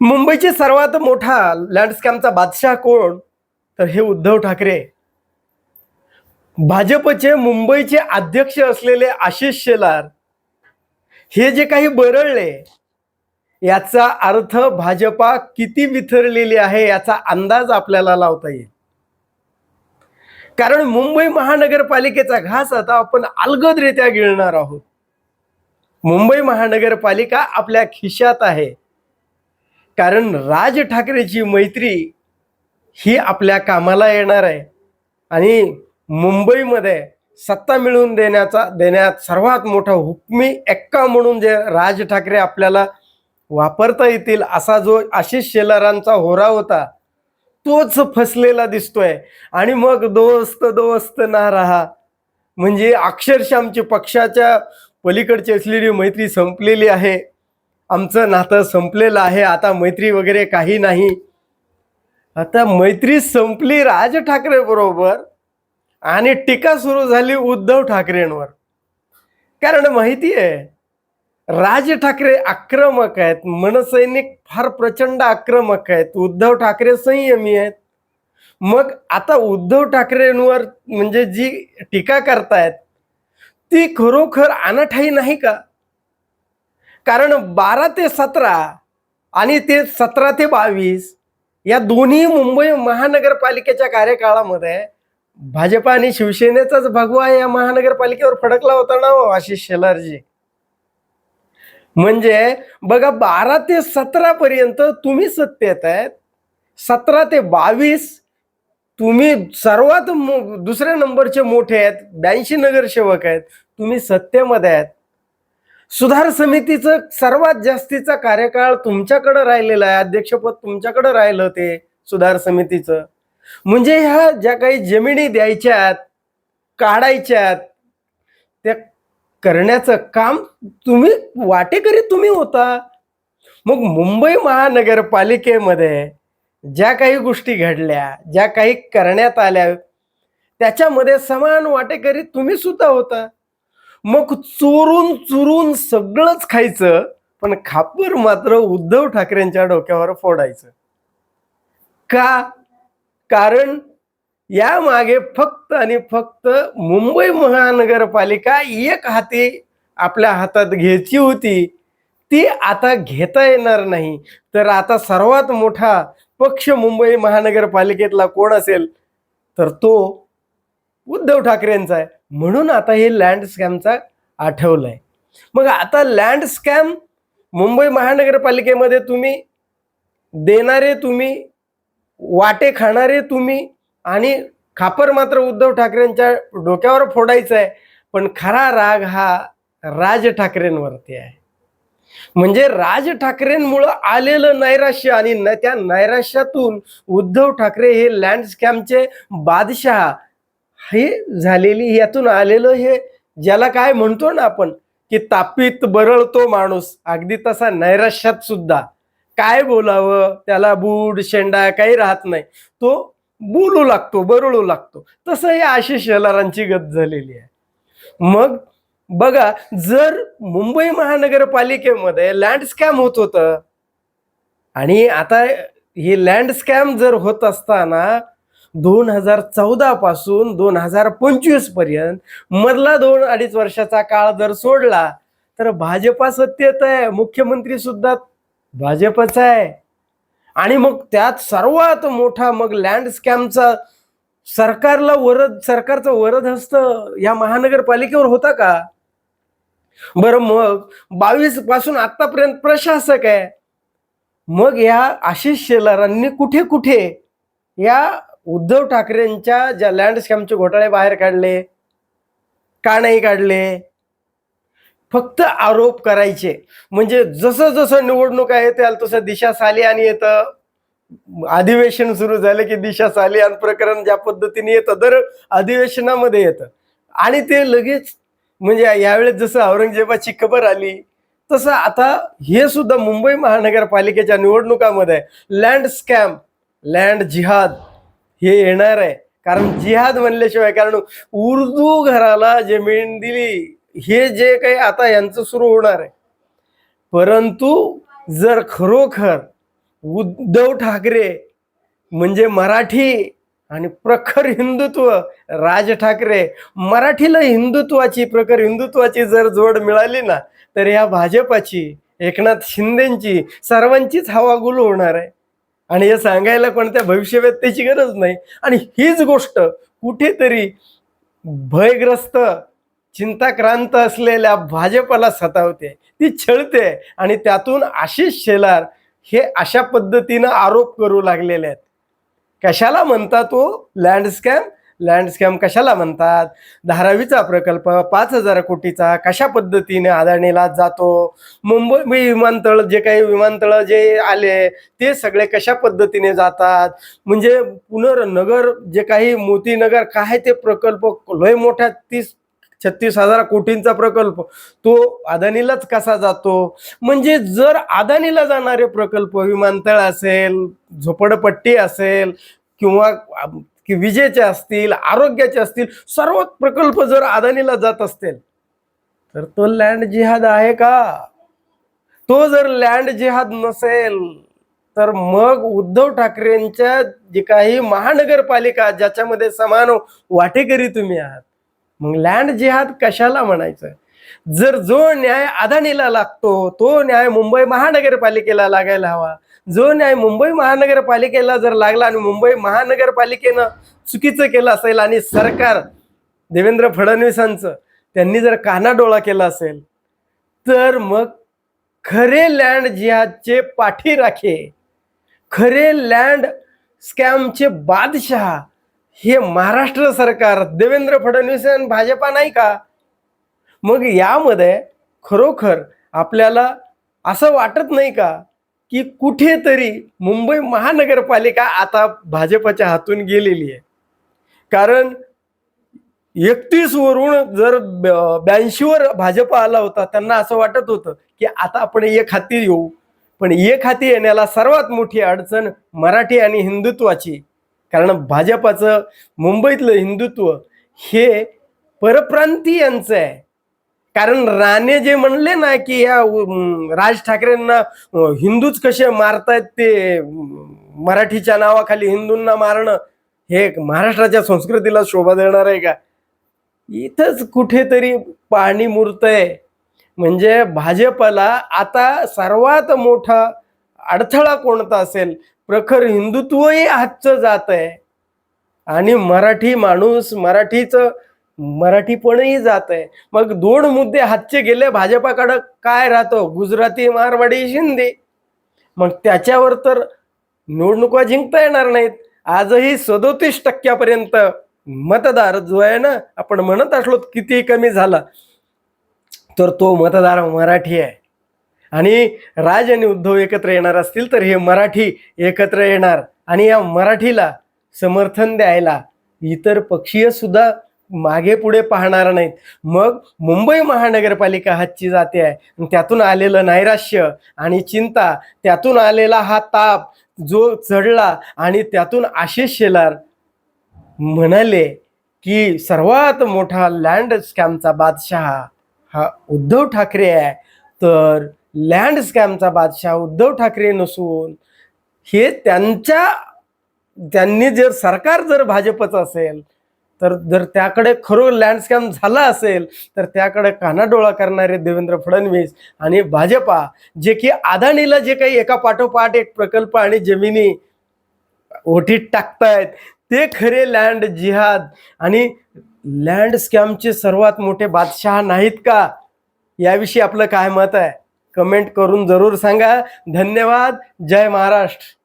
मुंबईचे सर्वात मोठा लँडस्कॅमचा बादशाह कोण? तर हे उद्धव ठाकरे. भाजपचे मुंबईचे अध्यक्ष असलेले आशिष शेलार हे जे काही बरळले याचा अर्थ भाजपा किती विथरलेली आहे याचा अंदाज आपल्याला लावता येईल. कारण मुंबई महानगरपालिकेचा घास आता आपण अलगदरित्या गिळणार आहोत. मुंबई महानगरपालिका आपल्या खिशात आहे. कारण राज ठाकरेची मैत्री ही आपल्या कामाला येणार आहे. आणि मुंबईमध्ये सत्ता मिळवून देण्याचा देण्यात सर्वात मोठा हुकमी एक्का म्हणून जे राज ठाकरे आपल्याला वापरता येतील असा जो आशिष शेलारांचा होरा होता तोच फसलेला दिसतोय. आणि मग दोस्त दोस्त ना रहा. म्हणजे अक्षरशः आमची पक्षाच्या पलीकडची असलेली मैत्री संपलेली आहे. आमचं नातं संपलेलं आहे. आता मैत्री वगैरे काही नाही. आता मैत्री संपली राज ठाकरे बरोबर आणि टीका सुरू झाली उद्धव ठाकरेंवर. कारण माहिती आहे राज ठाकरे आक्रमक आहेत मनसैनिक फार प्रचंड आक्रमक आहेत उद्धव ठाकरे संयमी आहेत. मग आता उद्धव ठाकरेंवर म्हणजे जी टीका करतायत ती खरोखर अनाठाई नाही का? कारण बारा ते सतरा आणि ते सतरा ते बावीस या दोन्ही मुंबई महानगरपालिकेच्या कार्यकाळामध्ये भाजपा आणि शिवसेनेचाच भगवा या महानगरपालिकेवर फडकला होता ना हो, आशिष शेलारजी. म्हणजे बघा बारा ते सतरा पर्यंत तुम्ही सत्तेत आहेत सतरा ते बावीस तुम्ही सर्वात दुसऱ्या नंबरचे मोठे आहेत ब्याऐंशी नगरसेवक आहेत तुम्ही सत्तेमध्ये आहेत. सुधार समितीचं सर्वात जास्तीचा कार्यकाळ तुमच्याकडे राहिलेला आहे. अध्यक्षपद तुमच्याकडे राहिलं ते सुधार समितीचं. म्हणजे ह्या ज्या काही जमिनी द्यायच्यात काढायच्यात त्या करण्याचं काम तुम्ही वाटेकरी तुम्ही होता. मग मुंबई महानगरपालिकेमध्ये ज्या काही गोष्टी घडल्या ज्या काही करण्यात आल्या त्याच्यामध्ये समान वाटेकरी तुम्ही सुद्धा होता. मग चोरून चुरून सगळंच खायचं पण खापर मात्र उद्धव ठाकरेंच्या डोक्यावर फोडायचं. का? कारण या मागे फक्त आणि फक्त मुंबई महानगरपालिका एक हाती आपल्या हातात घ्यायची होती. ती आता घेता येणार नाही. तर आता सर्वात मोठा पक्ष मुंबई महानगरपालिकेतला कोण असेल? तर तो उद्धव ठाकरेंचा आहे. म्हणून आता हे लँड स्कॅमचा आहे मग आता लँड स्कॅम मुंबई महानगरपालिकेमध्ये तुम्ही देणारे तुम्ही वाटे खाणारे तुम्ही आणि खापर मात्र उद्धव ठाकरेंच्या डोक्यावर फोडायचं आहे पण खरा राग हा राज ठाकरेंवरती आहे. म्हणजे राज ठाकरेंमुळं आलेलं नैराश्य आणि न त्या नैराश्यातून उद्धव ठाकरे हे लँड स्कॅमचे बादशहा हे झालेली यातून आलेलं हे ज्याला काय म्हणतो ना आपण की तापीत बरळतो माणूस अगदी तसा नैराश्यात सुद्धा. काय बोलावं त्याला बूड शेंडा काही राहत नाही. तो बोलू लागतो बरळू लागतो. तसं हे आशिष शेलारांची गत झालेली आहे. मग बघा जर मुंबई महानगरपालिकेमध्ये लँड स्कॅम होत होतं आणि आता हे लँड स्कॅम जर होत असताना दोन हजार चौदा पासून दोन हजार पंचवीसपर्यंत मधला दोन अडीच वर्षाचा काळ जर सोडला तर भाजपा सत्तेत आहे. मुख्यमंत्री सुद्धा भाजपचा आहे. आणि मग त्यात सर्वात मोठा मग लँड स्कॅमचा सरकारला वरद सरकारचं वरद हस्त या महानगरपालिकेवर होता का? बरं मग बावीसपासून आतापर्यंत प्रशासक आहे. मग या आशिष शेलारांनी कुठे कुठे या उद्धव ठाकरेंच्या ज्या लँडस्कॅमचे घोटाळे बाहेर काढले का नाही काढले फक्त आरोप करायचे. म्हणजे जसं जसं निवडणूक आहे त्याला तसं दिशा साली आणि येतं. अधिवेशन सुरू झालं की दिशा साली आणि प्रकरण ज्या पद्धतीने येतं दर अधिवेशनामध्ये येतं. आणि ते लगेच म्हणजे यावेळेस जसं औरंगजेबाची खबर आली तसं आता हे सुद्धा मुंबई महानगरपालिकेच्या निवडणुकामध्ये लँड स्कॅम लँड जिहाद हे येणार आहे. कारण जिहाद म्हणल्याशिवाय कारण उर्दू घराला जमीन दिली. हे जे काही आता यांचं सुरू होणार आहे. परंतु जर खरोखर उद्धव ठाकरे म्हणजे मराठी आणि प्रखर हिंदुत्व राज ठाकरे मराठीला हिंदुत्वाची प्रखर हिंदुत्वाची जर जोड मिळाली ना तर या भाजपाची एकनाथ शिंदेची सर्वांचीच हवागुल होणार आहे. आणि हे सांगायला कोणत्या भविष्यवेत्तेची गरज नाही. आणि हीच गोष्ट कुठेतरी भयग्रस्त चिंताक्रांत असलेल्या भाजपला सतावते. ती छळते आणि त्यातून आशिष शेलार हे अशा पद्धतीनं आरोप करू लागलेले आहेत. कशाला म्हणतात तो? लँड लँडस्कॅम कशाला म्हणतात? धारावीचा प्रकल्प पाच हजार कोटीचा कशा पद्धतीने अदाणीला जातो? मुंबई विमानतळ जे काही विमानतळ जे आले ते सगळे कशा पद्धतीने जातात? म्हणजे पुनर्नगर जे काही मोतीनगर काय ते प्रकल्प? लय मोठ्या तीस छत्तीस हजार कोटींचा प्रकल्प. तो अदानीलाच कसा जातो? म्हणजे जर अदानीला जाणारे प्रकल्प विमानतळ असेल झोपडपट्टी असेल किंवा की विजेचे असतील आरोग्याचे असतील सर्व प्रकल्प जर अदानीला जात असतील तर तो लँड जिहाद आहे का? तो जर लँड जिहाद नसेल तर मग उद्धव ठाकरेंच्या जे काही महानगरपालिका ज्याच्यामध्ये समान वाटेकरी तुम्ही आहात मग लँड जिहाद कशाला म्हणायचं? जर जो न्याय अदानीला लागतो तो न्याय मुंबई महानगरपालिकेला लागायला हवा. जो न्याय मुंबई महानगरपालिकेला जर लागला आणि मुंबई महानगरपालिकेनं चुकीचं केलं असेल आणि सरकार देवेंद्र फडणवीसांचं त्यांनी जर कानाडोळा केला असेल तर मग खरे लँड जिहादचे पाठीराखे खरे लँड स्कॅमचे बादशहा हे महाराष्ट्र सरकार देवेंद्र फडणवीस आणि भाजपा नाही का? मग यामध्ये खरोखर आपल्याला असं वाटत नाही का की कुठेतरी मुंबई महानगरपालिका आता भाजपच्या हातून गेलेली आहे. कारण एकतीस वरून जर ब्याऐंशीवर भाजप आला होता त्यांना असं वाटत होतं की आता आपण एक हाती येऊ. पण एक हाती येण्याला सर्वात मोठी अडचण मराठी आणि हिंदुत्वाची. कारण भाजपाचं मुंबईतलं हिंदुत्व हे परप्रांतीयांचं आहे. कारण राणे जे म्हणले ना की या राज ठाकरेंना हिंदूच कसे मारतायत ते मराठीच्या नावाखाली हिंदूंना मारणं हे महाराष्ट्राच्या संस्कृतीला शोभा देणार आहे का? इथंच कुठेतरी पाणी मुरतंय. म्हणजे भाजपला आता सर्वात मोठा अडथळा कोणता असेल? प्रखर हिंदुत्वही हातचं जात आहे आणि मराठी माणूस मराठीचं मराठीपणही जात आहे मग दोन मुद्दे हातचे गेले भाजपाकडं काय राहतो? गुजराती मारवाडी शिंदे. मग त्याच्यावर तर निवडणुका जिंकता येणार नाहीत. आजही सदोतीस टक्क्यापर्यंत मतदार जो आहे ना आपण म्हणत असलो किती कमी झाला तर तो मतदार मराठी आहे. आणि राज आणि उद्धव एकत्र येणार असतील तर हे मराठी एकत्र येणार. आणि या मराठीला समर्थन द्यायला इतर पक्षीय सुद्धा मागे पुढे पाहणार नाहीत. मग मुंबई महानगरपालिका हातची जाते आहे. त्यातून आलेलं नैराश्य आणि चिंता त्यातून आलेला हा ताप जो चढला आणि त्यातून आशिष शेलार म्हणाले की सर्वात मोठा लँड स्कॅमचा बादशाह हा उद्धव ठाकरे आहे. तर लँड स्कॅमचा बादशाह उद्धव ठाकरे नसून हे त्यांच्या त्यांनी जर सरकार जर भाजपचं असेल तर जर त्याकडे खरं लँडस्कॅम झाला असेल तर त्याकडे कानाडोळा करणारे देवेंद्र फडणवीस आणि भाजपा जे की अदानीला जे काही एका पाठोपाठ एक प्रकल्प आणि जमिनी ओटीत टाकतायत ते खरे लँड जिहाद आणि लँड स्कॅमचे सर्वात मोठे बादशहा नाहीत का? याविषयी आपलं काय मत आहे? कमेंट करून जरूर सांगा. धन्यवाद. जय महाराष्ट्र.